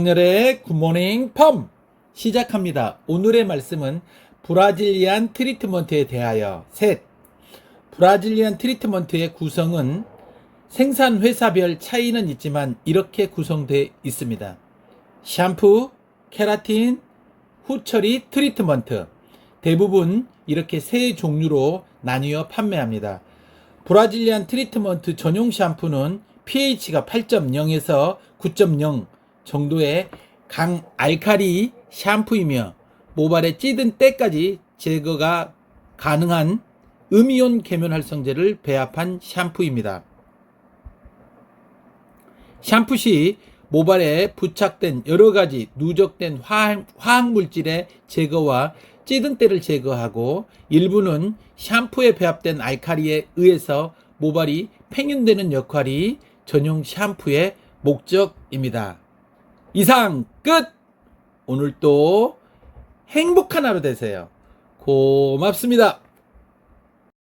오늘의 굿모닝 펌 시작합니다. 오늘의 말씀은 브라질리안 트리트먼트에 대하여 셋. 브라질리안 트리트먼트의 구성은 생산 회사별 차이는 있지만 이렇게 구성되어 있습니다. 샴푸, 케라틴, 후처리 트리트먼트. 대부분 이렇게 세 종류로 나뉘어 판매합니다. 브라질리안 트리트먼트 전용 샴푸는 pH가 8.0에서 9.0 정도의 강 알칼리 샴푸이며 모발에 찌든 때까지 제거가 가능한 음이온 계면 활성제를 배합한 샴푸입니다. 샴푸 시 모발에 부착된 여러 가지 누적된 화학, 화학물질의 제거와 찌든 때를 제거하고 일부는 샴푸에 배합된 알칼리에 의해서 모발이 팽윤되는 역할이 전용 샴푸의 목적입니다. 이상 끝! 오늘 또 행복한 하루 되세요. 고맙습니다.